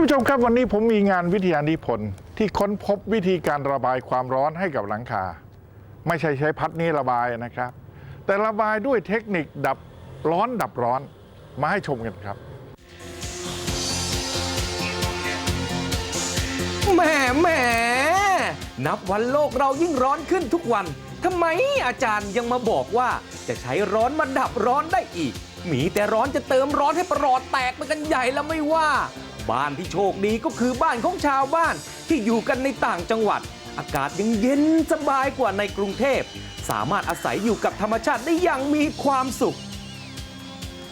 านผู้ชมครับวันนี้ผมมีงานวิทยานิพนธ์ที่ค้นพบวิธีการระบายความร้อนให้กับหลังคา ไม่ใช่ใช้พัดนี้ระบายนะครับ แต่ระบายด้วยเทคนิคดับร้อนดับร้อนมาให้ชมกันครับแหมแหมนับวันโลกเรายิ่งร้อนขึ้นทุกวันทำไมอาจารย์ยังมาบอกว่าจะใช้ร้อนมาดับร้อนได้อีก มีแต่ร้อนจะเติมร้อนให้ประหลอดแตกไปกันใหญ่แล้วไม่ว่า บ้านที่โชคดีก็คือบ้านของชาวบ้านที่อยู่กันในต่างจังหวัด อากาศยังเย็นสบายกว่าในกรุงเทพ สามารถอาศัยอยู่กับธรรมชาติได้อย่างมีความสุข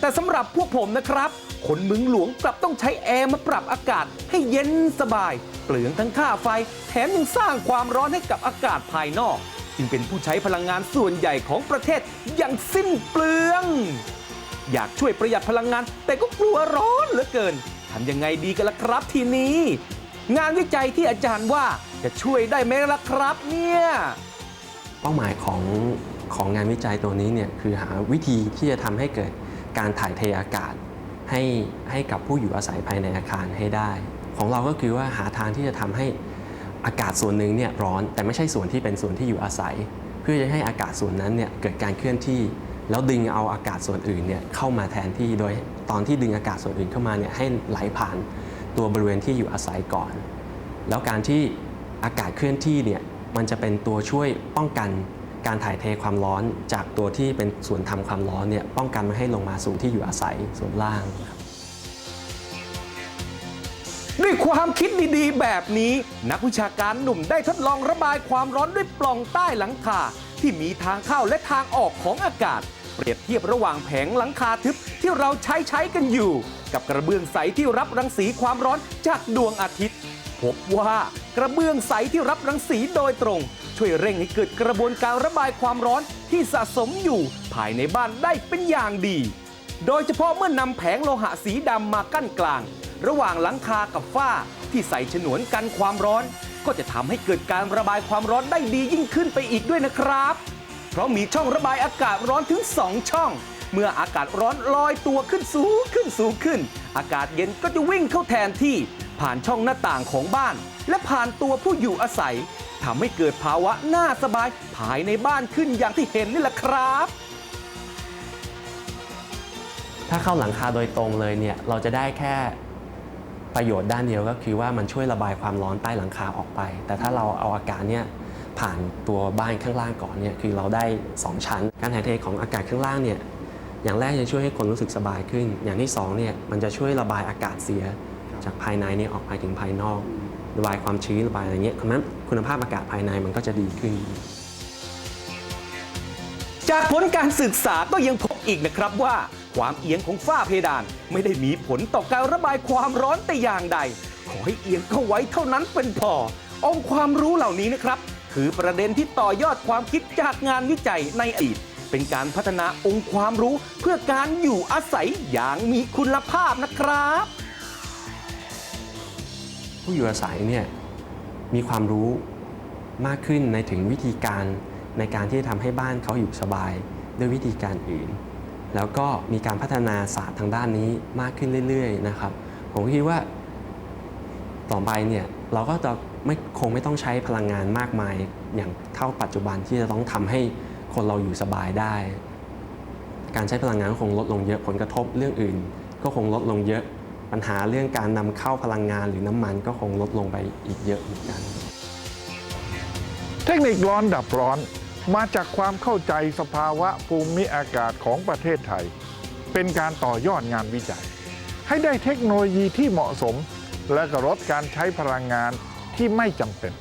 แต่สำหรับพวกผมนะครับ คนเมึงหลวงกลับต้องใช้แอร์มาปรับอากาศให้เย็นสบาย เปลืองทั้งค่าไฟ แถมยังสร้างความร้อนให้กับอากาศภายนอก จึงเป็นผู้ใช้พลังงานส่วนใหญ่ของประเทศอย่างสิ้นเปลืองอยากช่วยประหยัดพลังงาน แต่ก็กลัวร้อนเหลือเกินำยังไงดีกันล่ะครับทีนี้ งานวิจัยที่อาจารย์ว่าจะช่วยได้ไหมล่ะครับเนี่ยเป้าหมายของของงานวิจัยตัวนี้เนี่ยคือหาวิธีที่จะทำให้เกิดการถ่ายเทอากาศให้ให้กับผู้อยู่อาศัยภายในอาคารให้ได้ ของเราก็คือว่าหาทางที่จะทำให้อากาศส่วนหนึ่งเนี่ยร้อน แต่ไม่ใช่ส่วนที่เป็นส่วนที่อยู่อาศัย เพื่อจะให้อากาศส่วนนั้นเนี่ยเกิดการเคลื่อนที่ แล้วดึงเอาอากาศส่วนอื่นเนี่ยเข้ามาแทนที่โดยตอนที่ดึงอากาศส่วนอื่นเข้ามาเนี่ยให้ไหลผ่านตัวบริเวณที่อยู่อาศัยก่อน แล้วการที่อากาศเคลื่อนที่เนี่ยมันจะเป็นตัวช่วยป้องกันการถ่ายเทความร้อนจากตัวที่เป็นส่วนทำความร้อนเนี่ยป้องกันไม่ให้ลงมาสู่ที่อยู่อาศัยส่วนล่าง ด้วยความคิดดีๆ แบบนี้ นักวิชาการหนุ่มได้ทดลองระบายความร้อนด้วยปล่องใต้หลังคาที่มีทางเข้าและทางออกของอากาศ รียบเทียบระหว่างแผงหลังคาทึบที่เราใช้ใช้กันอยู่ กับกระเบื้องใสที่รับรังสีความร้อนจากดวงอาทิตย์ พบว่ากระเบื้องใสที่รับรังสีโดยตรง ช่วยเร่งให้เกิดกระบวนการระบายความร้อนที่สะสมอยู่ภายในบ้านได้เป็นอย่างดี โดยเฉพาะเมื่อนำแผงโลหะสีดำมากั้นกลาง ระหว่างหลังคากับฝ้าที่ใส่ฉนวนกันความร้อน ก็จะทำให้เกิดการระบายความร้อนได้ดียิ่งขึ้นไปอีกด้วยนะครับ เพราะมีช่องระบายอากาศร้อนถึง 2 ช่อง เมื่ออากาศร้อนลอยตัวขึ้นสูงขึ้นสูงขึ้น อากาศเย็นก็จะวิ่งเข้าแทนที่ ผ่านช่องหน้าต่างของบ้าน และผ่านตัวผู้อยู่อาศัยทำให้เกิดภาวะน่าสบายภายในบ้านขึ้นอย่างที่เห็นนี่แหละครับ ถ้าเข้าหลังคาโดยตรงเลยเนี่ยเราจะได้แค่ประโยชน์ด้านเดียวก็คือว่ามันช่วยระบายความร้อนใต้หลังคาออกไป แต่ถ้าเราเอาอากาศเนี่ย ผ่านตัวบ้านข้างล่างก่อนเนี่ยคือเราได้ 2 ชั้น การถ่ายเทของอากาศข้างล่างเนี่ยอย่างแรกจะช่วยให้คนรู้สึกสบายขึ้น อย่างที่สองเนี่ยมันจะช่วยระบายอากาศเสีย จากภายในเนี่ยออกไปถึงภายนอก ระบายความชื้นระบายอะไรเงี้ยเพราะนั้นคุณภาพอากาศภายในมันก็จะดีขึ้น จากผลการศึกษาก็ยังพบอีกนะครับว่า ความเอียงของฝ้าเพดานไม่ได้มีผลต่อการระบายความร้อนแต่อย่างใด ขอให้เอียงเข้าไว้เท่านั้นเป็นพอองความรู้เหล่านี้นะครับ คือประเด็นที่ต่อยอดความคิดจากงานวิจัยในอดีต เป็นการพัฒนาองค์ความรู้เพื่อการอยู่อาศัยอย่างมีคุณภาพนะครับ ผู้อยู่อาศัยเนี่ยมีความรู้มากขึ้นในถึงวิธีการในการที่จะทำให้บ้านเขาอยู่สบายด้วยวิธีการอื่น แล้วก็มีการพัฒนาศาสตร์ทางด้านนี้มากขึ้นเรื่อย ๆ นะครับ ผมคิดว่าต่อไปเนี่ยเราก็จะ ไม่คงไม่ต้องใช้พลังงานมากมาย อย่างเท่าปัจจุบันที่จะต้องทำให้คนเราอยู่สบายได้ การใช้พลังงานก็คงลดลงเยอะผลกระทบเรื่องอื่น ก็คงลดลงเยอะปัญหาเรื่องการนำเข้าพลังงานหรือน้ำมันก็คงลดลงไปอีกเยอะเหมือนกัน เทคนิคร้อนดับร้อนมาจากความเข้าใจสภาวะภูมิอากาศของประเทศไทย เป็นการต่อยอดงานวิจัย ให้ได้เทคโนโลยีที่เหมาะสม และก็ลดการใช้พลังงาน ที่ไม่จำเป็น